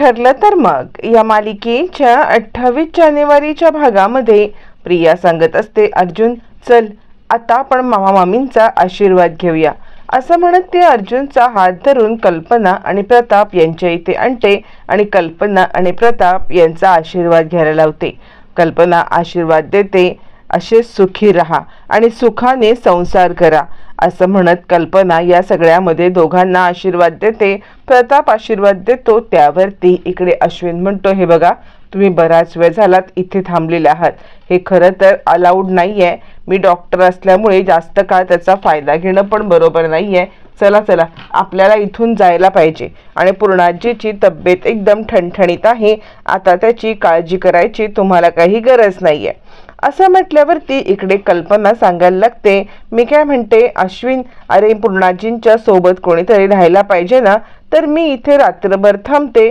ठरलं तर मग. या मालिकेच्या अठ्ठावीस जानेवारीच्या भागामध्ये प्रिया सांगत असते अर्जुन चल आता आपण मामा मामींचा आशीर्वाद घेऊया. असं म्हणत ते अर्जुनचा हात धरून कल्पना आणि प्रताप यांच्या इथे आणते आणि कल्पना आणि प्रताप यांचा आशीर्वाद घ्यायला लावते. कल्पना आशीर्वाद देते असे सुखी राहा आणि सुखाने संसार करा. असं म्हणत कल्पना या सगळ्यामध्ये दोघांना आशीर्वाद देते. प्रताप आशीर्वाद देतो त्यावरती इकडे अश्विन म्हणतो हे बघा तुम्ही बराच वेळ झालात इथे थांबलेले आहात. हे खरं तर अलाउड नाही आहे मी डॉक्टर असल्यामुळे जास्त काळ त्याचा फायदा घेणं पण बरोबर नाही आहे चला चला आपल्याला इथून जायला पाहिजे. आणि पूर्णाजीची तब्येत एकदम ठणठणीत आहे. आता त्याची काळजी करायची तुम्हाला काही गरज नाही आहे असं म्हटल्यावरती इकडे कल्पना सांगायला लागते. मी काय म्हणते अश्विन अरे पूर्णाजींच्या सोबत कोणीतरी राहायला पाहिजे ना तर मी इथे रात्रभर थांबते.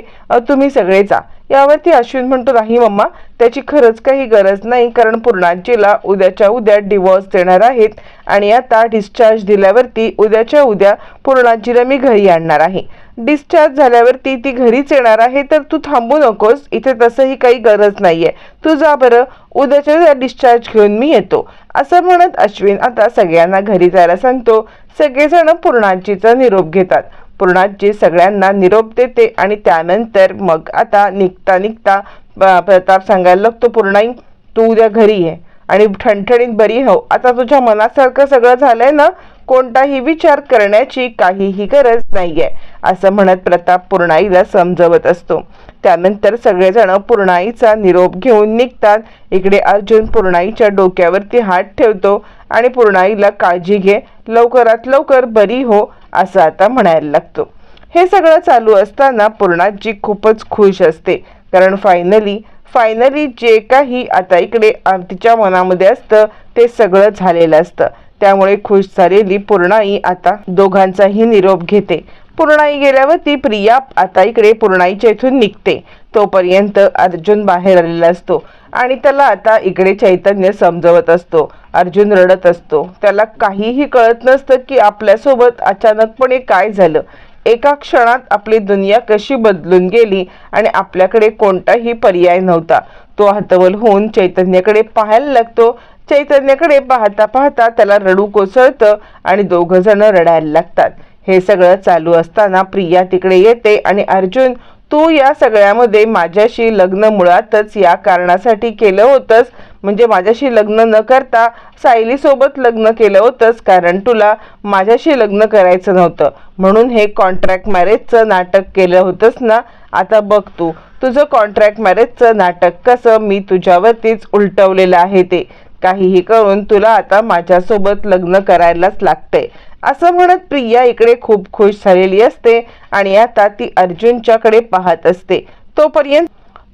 तुम्ही सगळे जा. यावरती अश्विन म्हणतो नाही मम्मा त्याची खरंच काही गरज नाही कारण पूर्णाजीला उद्याच्या उद्या डिवॉर्स देणार आहेत आणि आता डिस्चार्ज दिल्यावरती उद्याच्या उद्या पूर्णाजीला मी घरी आणणार आहे. डिस्चार्ज झाल्यावरती ती घरीच येणार आहे तर तू थांबू नकोस इथे तसंही काही गरज नाही आहे तू जा बरं उद्याच्या उद्या डिस्चार्ज घेऊन मी येतो. असं म्हणत अश्विन आता सगळ्यांना घरी जायला सांगतो. सगळेजण पूर्णाजीचा निरोप घेतात. पूर्णाजी सगळ्यांना निरोप देते आणि त्यानंतर मग आता निघता निघता प्रताप सांगायला लागतो पूर्णाई तू उद्या घरी ये आणि ठणठणीत बरी हो. आता तुझ्या मनासारखं सगळं झालंय ना कोणताही विचार करण्याची काहीही गरज नाहीये असं म्हणत प्रताप पूर्णाईला समजवत असतो. त्यानंतर सगळेजण पूर्णाईचा निरोप घेऊन निघतात. इकडे अर्जुन पूर्णाईच्या डोक्यावरती हात ठेवतो आणि पूर्णाईला काळजी घे लवकरात लवकर बरी हो असं आता म्हणायला लागतो. हे सगळं चालू असताना पूर्णाजी खूपच खुश असते. कारण फायनली फायनली जे काही आता इकडे तिच्या मनामध्ये असतं ते सगळं झालेलं असतं. त्यामुळे खुश झालेली पूर्णाई आता दोघांचाही निरोप घेते. पूर्णाई गेल्यावर ती प्रिया आता इकडे पूर्णाईच्या इथून निघते. तोपर्यंत अर्जुन बाहेर आलेला असतो आणि त्याला आता इकडे चैतन्य समजवत असतो. अर्जुन रडत असतो. त्याला काहीही कळत नसतं की आपल्यासोबत अचानकपणे काय झालं. एका क्षणात आपली दुनिया कशी बदलून गेली आणि आपल्याकडे कोणताही पर्याय नव्हता. तो हतवल होऊन चैतन्याकडे पाहायला लागतो. चैतन्याकडे पाहता पाहता त्याला रडू कोसळतं आणि दोघंजणं जण रडायला लागतात. हे सगळं चालू असताना प्रिया तिकडे येते आणि अर्जुन तू या सगळ्यामध्ये माझ्याशी लग्न मुळातच या कारणासाठी केलं होतंस. म्हणजे माझ्याशी लग्न न करता सायलीसोबत लग्न केलं होतंस कारण तुला माझ्याशी लग्न करायचं नव्हतं. म्हणून हे कॉन्ट्रॅक्ट मॅरेजचं नाटक केलं होतंस ना? आता बघ तू तुझं कॉन्ट्रॅक्ट मॅरेजचं नाटक कसं मी तुझ्यावरतीच उलटवलेलं आहे ते. काहीही करून तुला आता माझ्यासोबत लग्न करायलाच लागतंय. असं म्हणत प्रिया इकडे खूप खुश झालेली असते आणि आता ती अर्जुनच्याकडे पाहत असते. तोपर्यंत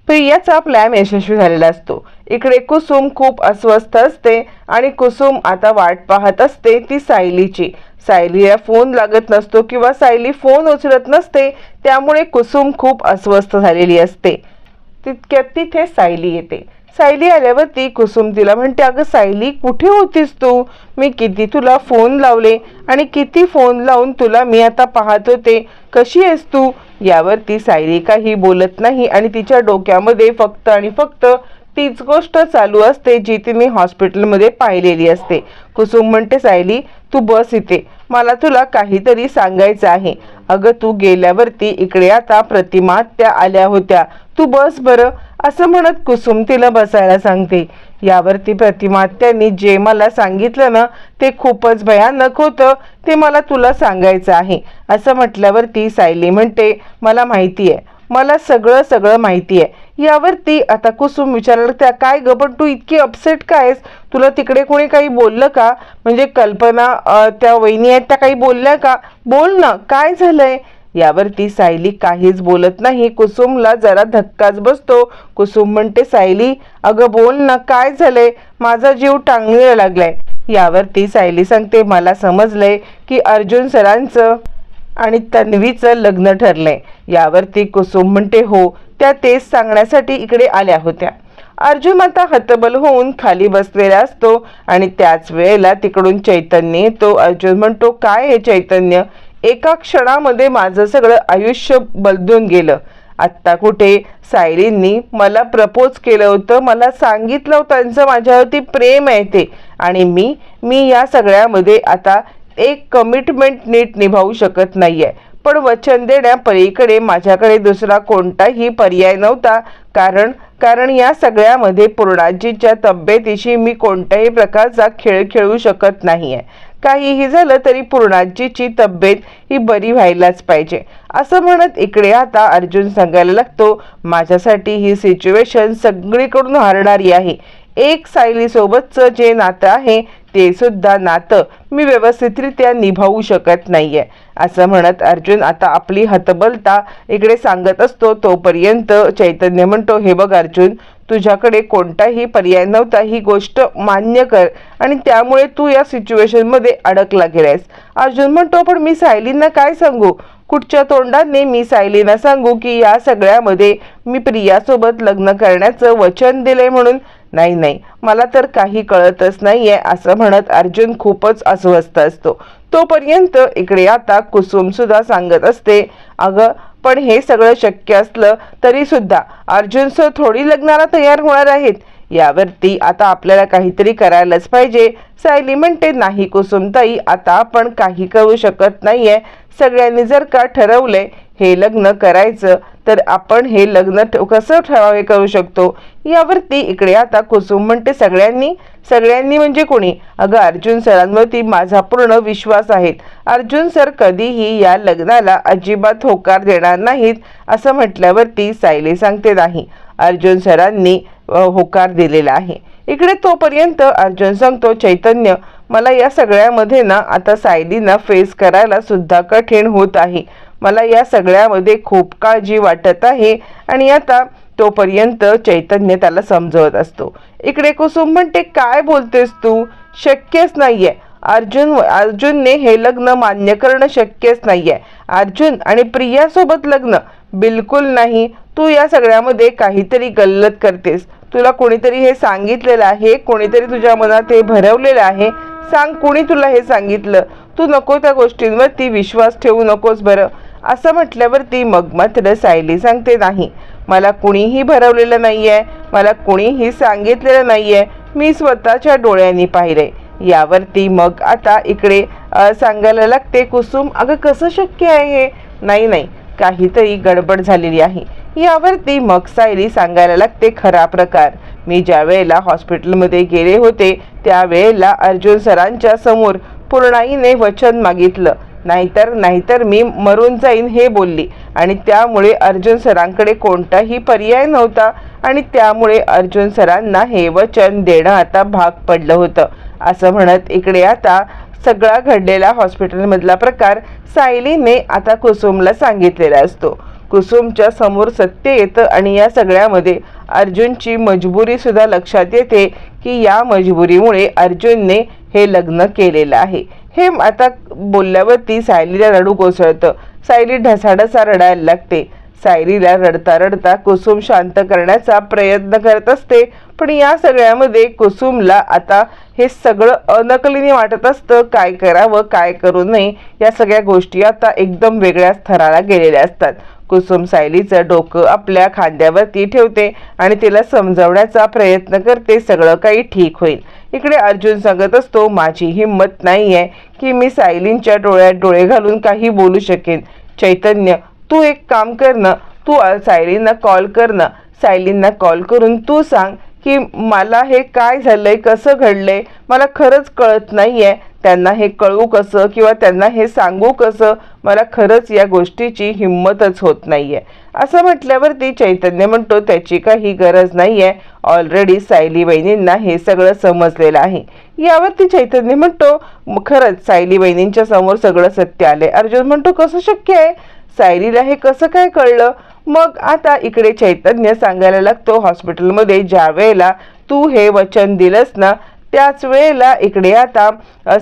प्रियाचा प्लॅन यशस्वी झालेला असतो. इकडे कुसुम खूप अस्वस्थ असते आणि कुसुम आता वाट पाहत असते ती सायलीची. सायलीला फोन लागत नसतो किंवा सायली फोन उचलत नसते त्यामुळे कुसुम खूप अस्वस्थ झालेली असते. तितक्यात तिथे सायली येते. सायली आल्यावरती कुसुम तिला म्हणते अगं सायली कुठे होतीस तू? मी किती तुला फोन लावले आणि किती फोन लावून तुला मी आता पाहत होते. कशी आहेस तू? यावरती सायली काही बोलत नाही आणि तिच्या डोक्यामध्ये फक्त आणि फक्त तीच गोष्ट चालू असते जी तिने हॉस्पिटलमध्ये पाहिलेली असते. कुसुम म्हणते सायली तू बस इथे. मला तुला काहीतरी सांगायचं आहे. अगं तू गेल्यावरती इकडे आता प्रतिमा त्या आल्या होत्या. तू बस बरं. असं म्हणत कुसुम तिला बसायला सांगते. यावरती प्रतिमा त्यांनी जे मला सांगितलं ना ते खूपच भयानक होतं. ते मला तुला सांगायचं आहे. असं म्हटल्यावरती सायली म्हणते मला माहिती आहे मला सगळं सगळं माहिती आहे यावरती आता कुसुम विचारलं त्या काय ग पण तू इतकी अपसेट काय आहेस? तुला तिकडे कोणी काही बोललं का? म्हणजे कल्पना त्या वहिनी आहेत त्या काही बोलल्या का? बोल ना काय झालंय? यावरती सायली काहीच बोलत नाही. कुसुमला जरा धक्काच बसतो. कुसुम म्हणते सायली अगं बोल ना काय झालंय? माझा जीव टांगणीला लागलाय. यावरती सायली सांगते मला समजलंय की अर्जुन सरांचं आणि तन्वीचं लग्न ठरलंय. यावरती कुसुम म्हणते हो त्या तेच सांगण्यासाठी इकडे आल्या होत्या. अर्जुन आता हतबल होऊन खाली बसलेला असतो आणि त्याच वेळेला तिकडून चैतन्य येतो. अर्जुन म्हणतो काय हे चैतन्य? एका क्षणामध्ये माझं सगळं आयुष्य बदलून गेलं. आत्ता कुठे? सायलींनी मला प्रपोज केलं होतं. मला सांगितलं होतं त्यांचं माझ्यावरती प्रेम आहे ते. आणि मी मी या सगळ्यामध्ये आता एक कमिटमेंट नीट निभावू शकत नाही आहे पण वचन देण्यापलीकडे माझ्याकडे दुसरा कोणताही पर्याय नव्हता. कारण कारण या सगळ्यामध्ये पूर्णाजीच्या तब्येतीशी मी कोणत्याही प्रकारचा खेळ खेळू शकत नाही आहे काहीही झालं तरी पूर्णाजीची तब्येत ही बरी व्हायलाच पाहिजे. असं म्हणत इकडे आता अर्जुन सांगायला लागतो माझ्यासाठी ही सिच्युएशन सगळीकडून हारणारी आहे. एक सायलीसोबतचं जे नातं आहे ते सुद्धा नातं मी व्यवस्थितरित्या निभावू शकत नाहीये. असं म्हणत अर्जुन आता आपली हतबलता इकडे सांगत असतो तोपर्यंत चैतन्य म्हणतो हे बघ अर्जुन तुझ्याकडे कोणताही पर्याय नव्हता ही गोष्ट मान्य कर आणि त्यामुळे तू या सिच्युएशनमध्ये अडकला गेलायस. अर्जुन म्हणतो पण मी सायलींना काय सांगू? कुठच्या तोंडाने मी सायलीना सांगू की या सगळ्यामध्ये मी प्रियासोबत लग्न करण्याचं वचन दिले म्हणून नाही नाही. मला तर काही कळतच नाहीये असं म्हणत अर्जुन खूपच अस्वस्थ असतो. तोपर्यंत इकडे आता कुसुम सुद्धा सांगत असते अगं पण हे सगळं शक्य असलं तरी सुद्धा अर्जुन सर थोडी लग्नाला तयार होणार आहेत. यावरती आता आपल्याला काहीतरी करायलाच पाहिजे. सायली म्हणते नाही कुसुमताई आता आपण काही करू शकत नाहीये. सगळ्यांनी जर का ठरवलंय हे लग्न करायचं तर आपण हे लग्न कसं ठरावे करू शकतो? यावरती इकडे आता कुसुम म्हणते सगळ्यांनी? सगळ्यांनी म्हणजे कोणी? अगं अर्जुन सरांवरती माझा पूर्ण विश्वास आहे. अर्जुन सर कधीही या लग्नाला अजिबात होकार देणार नाहीत असं म्हटल्यावरती सायली सांगते नाही. अर्जुन सरांनी होकार दिलेला आहे. इकडे तोपर्यंत अर्जुन सांगतो चैतन्य मला या सगळ्यामध्ये ना आता सायलीना फेस करायला सुद्धा कठीण होत आहे. मला या सगळ्यामध्ये खूप काळजी वाटत आहे. आणि आता तोपर्यंत चैतन्य त्याला समजवत असतो. इकडे कुसुम म्हणते काय बोलतेस तू? शक्यच नाहीये. अर्जुन अर्जुनने हे लग्न मान्य करणं शक्यच नाहीये. अर्जुन आणि प्रियासोबत लग्न बिलकुल नाही. तू या सगळ्यामध्ये काहीतरी गल्लत करतेस. तुला कोणीतरी हे सांगितलेलं आहे? कोणीतरी तुझ्या मनात हे भरवलेलं आहे? सांग कोणी तुला हे सांगितलं? तू नको त्या गोष्टींवरती विश्वास ठेवू नकोस बरं. असं म्हटल्यावरती मग मात्र सायली सांगते नाही मला कुणीही भरवलेलं नाही आहे मला कुणीही सांगितलेलं नाही आहे मी स्वतःच्या डोळ्यांनी पाहिलंय. यावरती मग आता इकडे सांगायला लागते कुसुम अगं कसं शक्य आहे? हे नाही नाही काहीतरी गडबड झालेली आहे. यावरती मग सायली सांगायला लागते खरा प्रकार. मी ज्या वेळेला हॉस्पिटलमध्ये गेले होते त्यावेळेला अर्जुन सरांच्या समोर पूर्णाईने वचन मागितलं. नाहीतर नाहीतर मी मरून जाईन हे बोलली. आणि त्यामुळे अर्जुन सरांकडे कोणताही पर्याय नव्हता आणि त्यामुळे अर्जुन सरांना हे वचन देणं आता भाग पडलं होतं. असं म्हणत इकडे आता सगळा घडलेला हॉस्पिटलमधला प्रकार सायलीने आता कुसुमला सांगितलेला असतो. कुसुमच्या समोर सत्य येतं आणि या सगळ्यामध्ये अर्जुनची मजबुरी सुद्धा लक्षात येते की या मजबुरीमुळे अर्जुनने हे लग्न केलेलं आहे. हे आता बोलल्यावरती सायलीला रडू कोसळतं. सायली ढसाढसा रडायला लागते. सायलीला रडता रडता कुसुम शांत करण्याचा प्रयत्न करत असते. पण या सगळ्यामध्ये कुसुमला आता हे सगळं अनकलीने वाटत असतं. काय करावं काय करू नये या सगळ्या गोष्टी आता एकदम वेगळ्या थराला गेलेल्या असतात. कुसुम सायलीचं डोकं आपल्या खांद्यावरती ठेवते आणि तिला समजवण्याचा प्रयत्न करते सगळं काही ठीक होईल. इकडे अर्जुन सांगत असतो माझी हिंमत नाही आहे की मी सायलींच्या डोळ्यात डोळे घालून काही बोलू शकेन. चैतन्य तू एक काम कर ना तू सायलींना कॉल कर ना. सायलींना कॉल करून तू सांग की मला हे काय झालंय कसं घडलंय? मला खरंच कळत नाही आहे त्यांना हे कळवू कसं किंवा त्यांना हे सांगू कसं? मला खरंच या गोष्टीची हिंमतच होत नाही आहे असं म्हटल्यावरती चैतन्य म्हणतो त्याची काही गरज नाही आहे ऑलरेडी सायली बहिणींना हे सगळं समजलेलं आहे. यावरती चैतन्य म्हणतो खरंच सायली बहिणींच्या समोर सगळं सत्य आलंय. अर्जुन म्हणतो कसं शक्य आहे? सायलीला हे कसं काय कळलं? मग आता इकडे चैतन्य सांगायला लागतो हॉस्पिटलमध्ये ज्या वेळेला तू हे वचन दिलंस ना त्याच वेळेला इकडे आता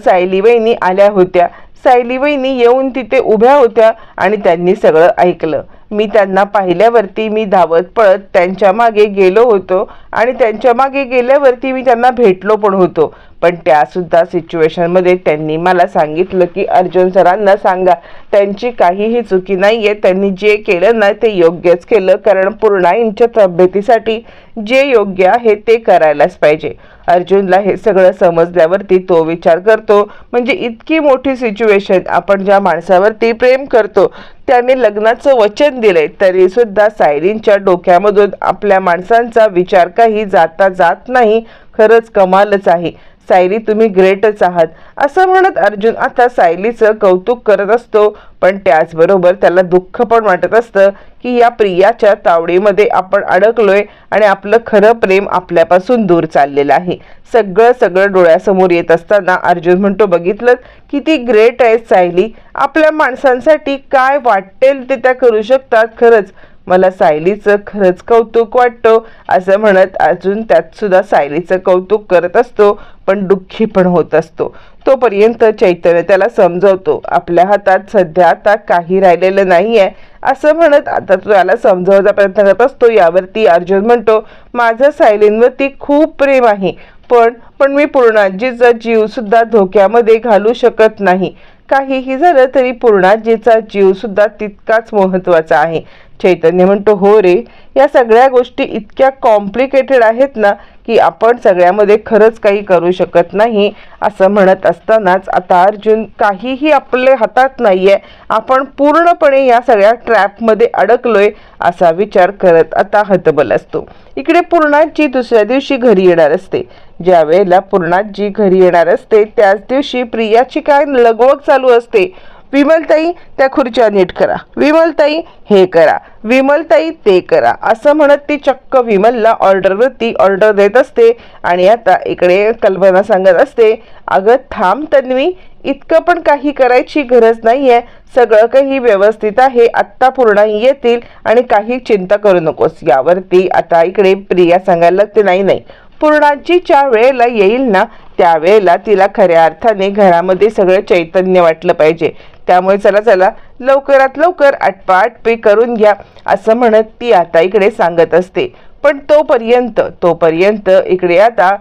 सायली वहिनी आल्या होत्या. सायली वहिनी येऊन तिथे उभ्या होत्या आणि त्यांनी सगळं ऐकलं. मी त्यांना पाहिल्यावरती मी धावत पळत त्यांच्या मागे गेलो होतो आणि त्यांच्या मागे गेल्यावरती मी त्यांना भेटलो पण होतो. पण त्यासुद्धा सिच्युएशनमध्ये त्यांनी मला सांगितलं की अर्जुन सरांना सांगा त्यांची काहीही चुकी नाही आहे त्यांनी जे केलं ना ते योग्यच केलं. कारण पूर्णाईंच्या तब्येतीसाठी जे योग्य आहे ते करायलाच पाहिजे. अर्जुनला हे सगळं समजल्यावरती तो विचार करतो. म्हणजे इतकी मोठी सिच्युएशन आपण ज्या माणसावरती प्रेम करतो त्याने लग्नाचं वचन दिलंय तरी सुद्धा सायरींच्या डोक्यामधून आपल्या माणसांचा विचार काही जाता जात नाही. खरंच कमालच आहे. सायली तुम्ही ग्रेटच आहात. असं म्हणत अर्जुन आता सायलीचं कौतुक करत असतो. पण त्याचबरोबर त्याला दुःख पण वाटत असतं की या प्रियाच्या तावडीमध्ये आपण अडकलोय आणि आपलं खरं प्रेम आपल्यापासून दूर चाललेलं आहे. सगळं सगळं डोळ्यासमोर येत असताना अर्जुन म्हणतो बघितलं किती ग्रेट आहे सायली. आपल्या माणसांसाठी काय वाटेल ते त्या करू शकतात खरंच. मला सायलीचं खरंच कौतुक वाटतं. असं म्हणत अजून त्यात सुद्धा सायलीचं कौतुक करत असतो पण दुःखी पण होत असतो. तोपर्यंत चैतन्य त्याला समजवतो आपल्या हातात सध्या आता काही राहिलेलं नाही आहे असं म्हणत आता तो त्याला समजवण्याचा प्रयत्न करत असतो. यावरती अर्जुन म्हणतो माझं सायलींवरती खूप प्रेम आहे पण पण मी पूर्णाजीचा जीवसुद्धा धोक्यामध्ये घालू शकत नाही. काहीही झालं तरी पूर्णाजीचा जीवसुद्धा तितकाच महत्त्वाचा आहे. चैतन्य म्हणतो हो रे या सगळ्या गोष्टी इतक्या कॉम्प्लिकेटेड आहेत ना की आपण सगळ्यामध्ये खरंच काही करू शकत नाही असं म्हणत असतानाच आता अर्जुन काहीही आपल्या हातात नाही आहे आपण पूर्णपणे या सगळ्या ट्रॅपमध्ये अडकलोय असा विचार करत आता हतबल असतो. इकडे पूर्णाजी दुसऱ्या दिवशी घरी येणार असते. ज्या वेळेला पूर्णाजी घरी येणार असते त्याच दिवशी प्रियाची काय लगवग चालू असते? विमलताई त्या खुर्च्या नीट करा. विमलताई हे करा. विमलताई ते करा. असं म्हणत ती चक्क विमलला ऑर्डरवरती ऑर्डर देत असते आणि आता इकडे कल्पना सांगत असते अगं थांब तन्वी इतकं पण काही करायची गरज नाही आहे सगळं काही व्यवस्थित आहे. आत्ता पूर्ण येतील आणि काही चिंता करू नकोस. यावरती आता इकडे प्रिया सांगायला लागते नाही नाही. पूर्णाजीच्या वेळेला येईल ना त्यावेळेला तिला खऱ्या अर्थाने घरामध्ये सगळं चैतन्य वाटलं पाहिजे. त्यामुळे चला चला लवकरात लवकर आटपाटपी करून घ्या असं म्हणत ती आता इकडे सांगत असते. पण तोपर्यंत तोपर्यंत इकडे आता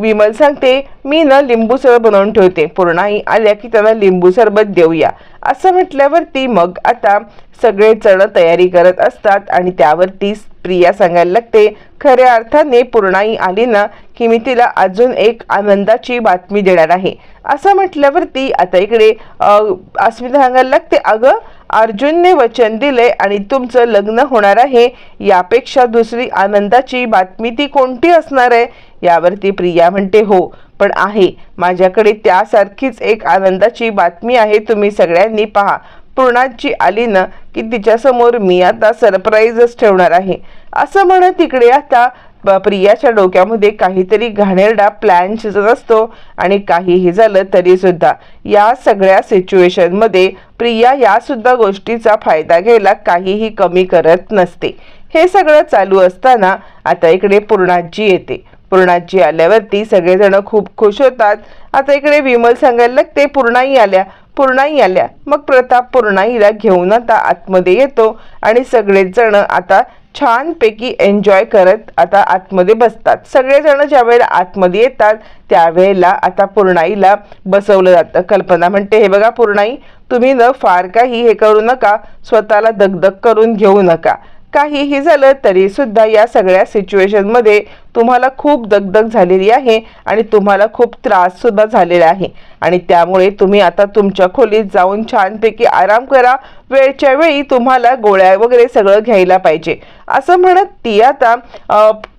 विमल सांगते मी ना लिंबू सरबत बनवून ठेवते. पूर्णाई आल्या की त्यांना लिंबू सरबत देऊया. असं म्हटल्यावरती मग आता सगळेजण तयारी करत असतात आणि त्यावरती प्रिया सांगायला लागते खऱ्या अर्थाने पूर्णाई आली ना की मी तिला अजून एक आनंदाची बातमी देणार आहे. असं म्हटल्यावरती आता इकडे अस्मिता सांगायला लागते अगं अर्जुनने वचन दिले आणि तुमचं लग्न होणार आहे यापेक्षा दुसरी आनंदाची बातमी ती कोणती असणार आहे? यावरती प्रिया म्हणते हो पण आहे. माझ्याकडे त्यासारखीच एक आनंदाची बातमी आहे. तुम्ही सगळ्यांनी पहा. पूर्णाची आली ना की तिच्यासमोर मी आता सरप्राईजच ठेवणार आहे. असं म्हणत तिकडे आता प्रियाच्या डोक्यामध्ये काहीतरी घाणेरडा प्लॅन शिजत असतो आणि काहीही झालं तरी सुद्धा या सगळ्या सिच्युएशनमध्ये प्रिया या सुद्धा गोष्टीचा फायदा घ्यायला काहीही कमी करत नसते. हे सगळं चालू असताना आता इकडे पूर्णाजी येते. पूर्णाजी आल्यावरती सगळेजण खूप खुश होतात. आता इकडे विमल सांगायला लागते पूर्णाई आल्या पूर्णाई आल्या. मग प्रताप पूर्णाईला घेऊन आता आतमध्ये येतो आणि सगळेच जण आता छानपैकी एन्जॉय करत आता आतमध्ये बसतात. सगळेजण ज्या वेळेला आतमध्ये येतात त्यावेळेला आता पूर्णाईला बसवलं जातं. कल्पना म्हणते हे बघा पूर्णाई तुम्ही न फार काही हे करू नका स्वतःला दगदग करून घेऊ नका. काहीही झालं तरी सुद्धा या सगळ्या सिच्युएशनमध्ये तुम्हाला खूप दगदग झालेली आहे आणि तुम्हाला खूप त्रास सुद्धा झालेला आहे. आणि त्यामुळे तुम्ही आता तुमच्या खोलीत जाऊन छानपैकी आराम करा. वेळच्या वेळी तुम्हाला गोळ्या वगैरे सगळं घ्यायला पाहिजे. असं म्हणत ती आता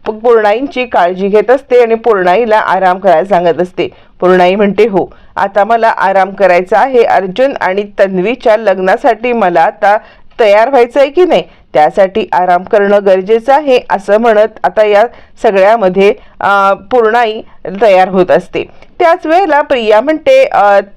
पूर्णाईंची काळजी घेत असते आणि पूर्णाईला आराम करायला सांगत असते. पूर्णाई म्हणते हो आता मला आराम करायचा आहे. अर्जुन आणि तन्वीच्या लग्नासाठी मला आता तयार व्हायचं आहे की नाही? त्यासाठी आराम करणं गरजेचं आहे असं म्हणत आता या सगळ्यामध्ये पूर्णाई तयार होत असते. त्याच वेळेला प्रिया म्हणते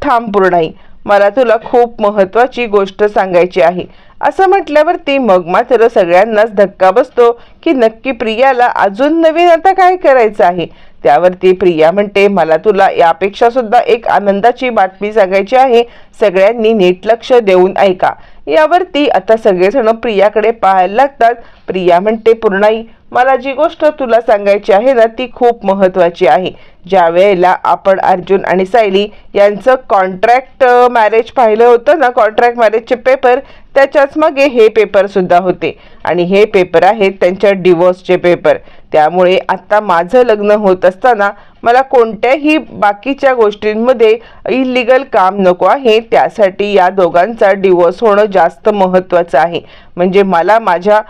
थांब पूर्णाई मला तुला खूप महत्वाची गोष्ट सांगायची आहे. असं म्हटल्यावरती मग मात्र सगळ्यांनाच धक्का बसतो की नक्की प्रियाला अजून नवीन आता काय करायचं आहे? त्यावरती प्रिया म्हणते मला तुला यापेक्षा सुद्धा एक आनंदाची बातमी सांगायची आहे. सगळ्यांनी नीट लक्ष देऊन ऐका. यावरती आता सगळेजण प्रियाकडे पाहायला लागतात. प्रिया म्हणते पूर्णाई मला जी गोष्ट तुला सांगायची आहे ना ती खूप महत्त्वाची आहे. ज्या वेळेला आपण अर्जुन आणि सायली यांचं कॉन्ट्रॅक्ट मॅरेज पाहिलं होतं ना कॉन्ट्रॅक्ट मॅरेजचे पेपर त्याच्याच मागे हे पेपर सुद्धा होते. आणि हे पेपर आहेत त्यांच्या डिवोर्सचे पेपर त्यामुळे आत्ता माझं लग्न होत असताना मला कोणत्याही बाकीच्या गोष्टींमध्ये इलिगल काम नको आहे. त्यासाठी या दोघांचा डिवोर्स होणं जास्त महत्त्वाचं आहे. म्हणजे मला माझ्या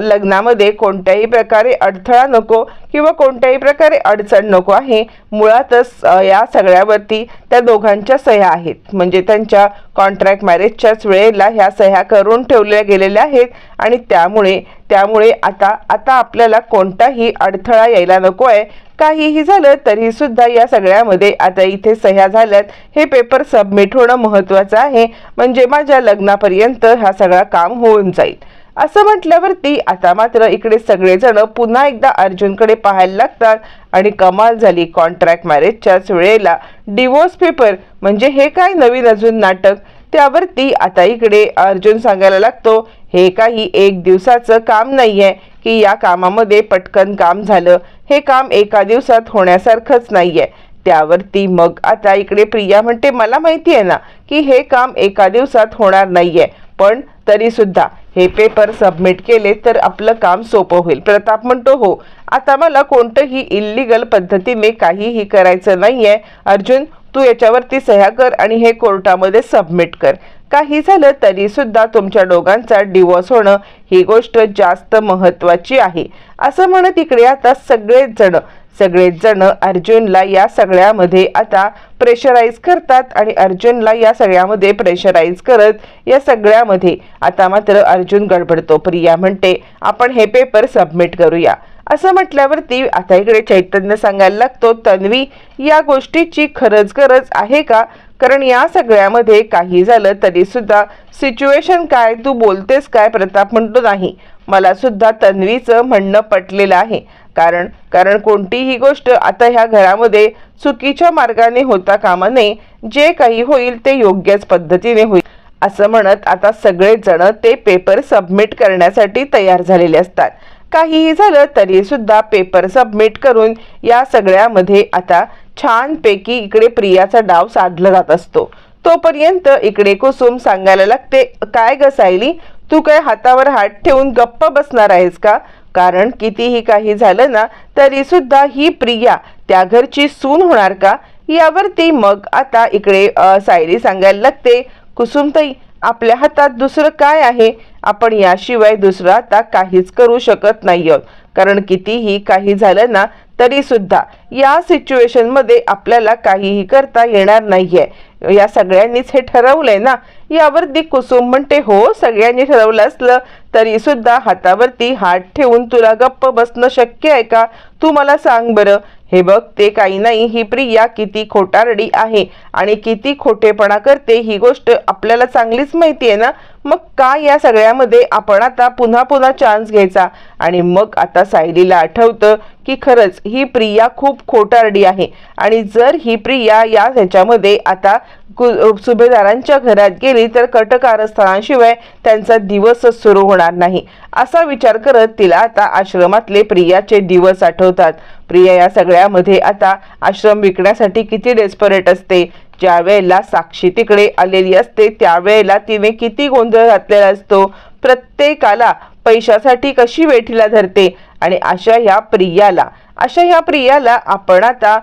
लग्नामध्ये कोणत्याही प्रकारे अडथळा नको. किंवा कोणत्याही प्रकारे अडचण नको आहे. मुळातच या सगळ्यावरती त्या दोघांच्या सह्या आहेत. म्हणजे त्यांच्या कॉन्ट्रॅक्ट मॅरेजच्याच वेळेला ह्या सह्या करून ठेवल्या गेलेल्या आहेत. आणि त्यामुळे त्यामुळे आता आता आपल्याला कोणताही अडथळा यायला नको आहे काहीही झालं तरी सुद्धा या सगळ्यामध्ये आता इथे सह्या झाल्यात. हे पेपर सबमिट होणं महत्त्वाचं आहे. म्हणजे माझ्या लग्नापर्यंत हा सगळा काम होऊन जाईल. असं म्हटल्यावरती आता मात्र इकडे सगळेजण पुन्हा एकदा अर्जुनकडे पाहायला लागतात आणि कमाल झाली कॉन्ट्रॅक्ट मॅरेजच्याच वेळेला डिवोर्स पेपर म्हणजे हे काय नवीन अजून नाटक? त्यावरती आता इकडे अर्जुन सांगायला लागतो हे काही एक दिवसाचं काम नाही आहे की या कामामध्ये पटकन काम झालं. हे काम एका दिवसात होण्यासारखंच नाही आहे त्यावरती मग आता इकडे प्रिया म्हणते मला माहिती आहे ना की हे काम एका दिवसात होणार नाही आहे पण तरी सुद्धा हे पेपर सबमिट केले तर आपलं काम सोपं होईल. प्रताप म्हणतो हो आता मला कोणतंही इल्लिगल पद्धतीने काहीही करायचं नाहीये. अर्जुन तू याच्यावरती सह्या कर आणि हे कोर्टामध्ये सबमिट कर. काही झालं तरी सुद्धा तुमच्या दोघांचा डिवोर्स होणं ही गोष्ट जास्त महत्वाची आहे. असं म्हणत इकडे आता सगळेच जण सगळेच जण अर्जुनला या सगळ्यामध्ये आता प्रेशराईज करतात आणि अर्जुनला या सगळ्यामध्ये प्रेशराईज करत या सगळ्यामध्ये आता मात्र अर्जुन गडबडतो. प्रिया म्हणते आपण हे पेपर सबमिट करूया. असं म्हटल्यावरती आता इकडे चैतन्य सांगायला लागतो तन्वी या गोष्टीची खरंच गरज आहे का? कारण या सगळ्यामध्ये काही झालं तरी सुद्धा सिच्युएशन काय? तू बोलतेस काय? प्रताप म्हणतो नाही. मला सुद्धा तन्वीचं म्हणणं पटलेलं आहे. कारण कारण कोणतीही गोष्ट आता ह्या घरामध्ये चुकीच्या मार्गाने होता कामा नये. जे काही होईल ते योग्यच पद्धतीने होईल. असं म्हणत आता सगळेजण ते पेपर सबमिट करण्यासाठी तयार झालेले असतात. काहीही झालं तरी सुद्धा पेपर सबमिट करून या सगळ्यामध्ये आता छानपैकी इकडे प्रियाचा डाव साधला जात असतो. तोपर्यंत इकडे कुसुम सांगायला लागते काय गसायली तू काय हातावर हात ठेवून गप्प बसणार आहेस का? कारण कितीही काही झालं ना तरी सुद्धा ही प्रिया त्या घरची सून होणार का? यावरती मग आता इकडे सायरी सांगायला लागते कुसुमताई आपल्या हातात दुसरं काय आहे? आपण याशिवाय दुसरं आता काहीच करू शकत नाही आहोत कारण कितीही काही झालं ना तरी सुद्धा या सिच्युएशनमध्ये आपल्याला काहीही करता येणार नाहीये. या सगळ्यांनीच हे ठरवलंय ना? यावरती कुसुम म्हणते हो सगळ्यांनी ठरवलं असलं तरी सुद्धा हातावरती हात ठेवून तुला गप्प बसणं शक्य आहे का? तू मला सांग बरं हे बघ ते काही नाही ही प्रिया किती खोटारडी आहे आणि किती खोटेपणा करते ही गोष्ट आपल्याला चांगलीच माहिती आहे ना? मग का या सगळ्यामध्ये आपण आता पुन्हा पुन्हा चान्स घ्यायचा? आणि मग आता सायलीला आठवतं की खरंच ही प्रिया खूप खोटारडी आहे. आणि जर ही प्रिया या ह्याच्यामध्ये आता सुभेदारांच्या घरात गेली तर कटकारस्थानाशिवाय त्यांचा दिवसच सुरू होणार नाही असा विचार करत तिला आता आश्रमातले प्रियाचे दिवस आठवतात. प्रिया या सगळ्यामध्ये आता आश्रम विकण्यासाठी किती डेस्परेट असते ज्या वेळेला साक्षी तिकडे आलेली असते त्यावेळेला तिने किती गोंधळ घातलेला असतो प्रत्येकाला पैशासाठी कशी वेठीला धरते आणि अशा ह्या प्रियाला अशा ह्या प्रियाला आपण आता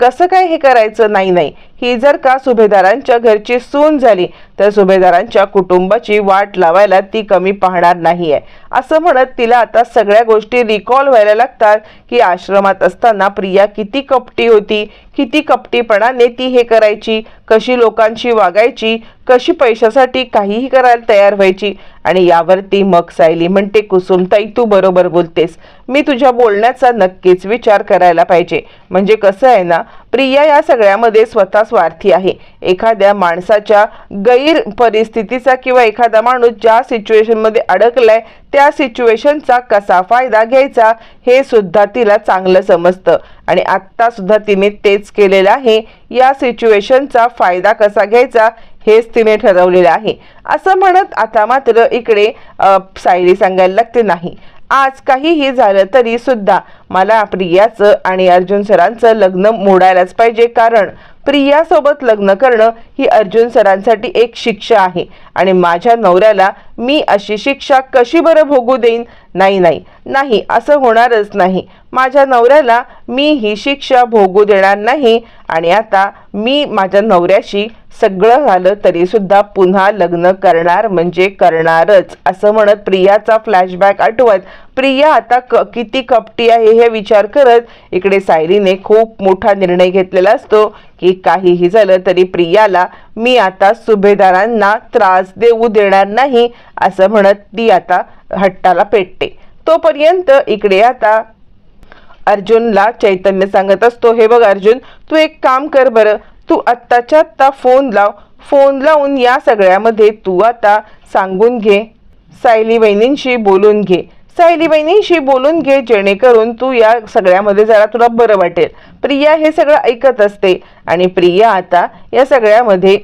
कसं काय हे करायचं? नाही नाही. ही जर का सुभेदारांच्या घरची सून झाली तर सुभेदारांच्या कुटुंबाची वाट लावायला ती कमी पाहणार नाही आहे असं म्हणत तिला आता सगळ्या गोष्टी रिकॉल व्हायला लागतात की आश्रमात असताना प्रिया किती कपटी होती किती कपटीपणाने ती हे करायची कशी लोकांशी वागायची कशी पैशासाठी काहीही करायला तयार व्हायची. आणि यावरती मग सायली म्हणते कुसुमताई तू बरोबर बोलतेस. मी तुझ्या बोलण्याचा नक्कीच विचार करायला पाहिजे. म्हणजे कसं आहे ना प्रिया या सगळ्यामध्ये स्वतः स्वार्थी आहे. एखाद्या माणसाच्या गैर परिस्थितीचा किंवा एखादा माणूस ज्या सिच्युएशनमध्ये अडकलाय त्या सिच्युएशनचा कसा फायदा घ्यायचा हे सुद्धा तिला चांगलं समजतं. आणि आत्ता सुद्धा तिने तेच केलेलं आहे. या सिच्युएशनचा फायदा कसा घ्यायचा हेच तिने ठरवलेलं आहे. असं म्हणत आता मात्र इकडे अ, सायली सांगायला लागते नाही. आज काहीही झालं तरी सुद्धा मला प्रियाचं आणि अर्जुन सरांचं लग्न मोडायलाच पाहिजे. कारण प्रियासोबत लग्न करणं ही अर्जुन सरांसाठी एक शिक्षा आहे. आणि माझ्या नवऱ्याला मी अशी शिक्षा कशी बरं भोगू देईन? नाही नाही. नाही असं होणारच नाही. माझ्या नवऱ्याला मी ही शिक्षा भोगू देणार नाही आणि आता मी माझ्या नवऱ्याशी सगळं झालं तरीसुद्धा पुन्हा लग्न करणार म्हणजे करणारच असं म्हणत प्रियाचा फ्लॅशबॅक आठवत. प्रिया आता क किती कपटी आहे हे विचार करत इकडे सायरीने खूप मोठा निर्णय घेतलेला असतो की काहीही झालं तरी प्रियाला मी आता सुभेदारांना त्रास देऊ देणार नाही असं म्हणत ती आता हट्टाला पेटते. तोपर्यंत इकडे आता अर्जुनला चैतन्य सांगत असतो हे बघ अर्जुन तू एक काम कर बरं. तू आत्ताच्या आत्ता फोन लाव. फोन लावून या सगळ्यामध्ये तू आता सांगून घे. सायली बहिणींशी बोलून घे. सायली बहिणींशी बोलून घे जेणेकरून तू या सगळ्यामध्ये जरा तुला बरं वाटेल. प्रिया हे सगळं ऐकत असते आणि प्रिया आता या सगळ्यामध्ये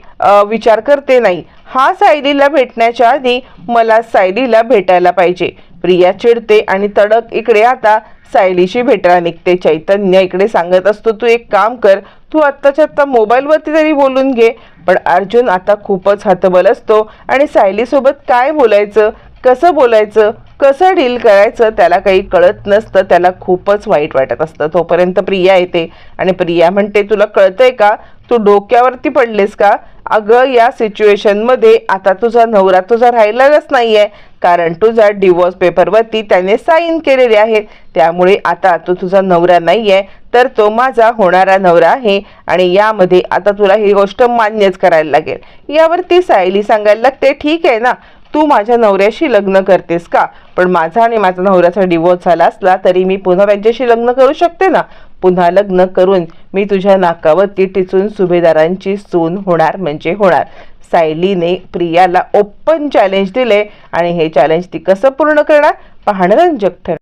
विचार करते नाही. हा सायलीला भेटण्याच्या आधी मला सायलीला भेटायला पाहिजे. प्रिया चिडते आणि तडक इकडे आता सायलीशी भेटायला निघते चैतन्य इकडे सांगत असतो तू एक काम कर तू आत्ताच्या आत्ता मोबाईलवरती तरी बोलून घे. पण अर्जुन आता खूपच हतबल असतो आणि सायलीसोबत काय बोलायचं कसं बोलायचं कसं डील करायचं त्याला काही कळत नसतं त्याला खूपच वाईट वाटत असतं. तोपर्यंत प्रिया येते आणि प्रिया म्हणते तुला कळतंय का? तू डोक्यावरती पडलेस का? अगं या सिच्युएशनमध्ये आता तुझा नवरा तुझा राहिलेलाच नाही आहे कारण तुझा डिवोर्स पेपरवरती त्याने साईन केलेले आहे त्यामुळे आता तो तुझा नवरा नाही आहे तर तो माझा होणारा नवरा आहे आणि यामध्ये आता तुला ही गोष्ट मान्यच करायला लागेल. यावरती सायली सांगायला लागते ठीक आहे ना तू माझ्या नवऱ्याशी लग्न करतेस का? पण माझा आणि माझा नवऱ्याचा डिवोर्स झाला असला तरी मी पुन्हा त्यांच्याशी लग्न करू शकते ना? पुन्हा लग्न करून मी तुझ्या नाकावरती टिचून सुभेदारांची सून होणार म्हणजे होणार. सायलीने प्रियाला ओपन चॅलेंज दिले आणि हे चॅलेंज ती कसं पूर्ण करणार? पाहणं रंजक ठरणार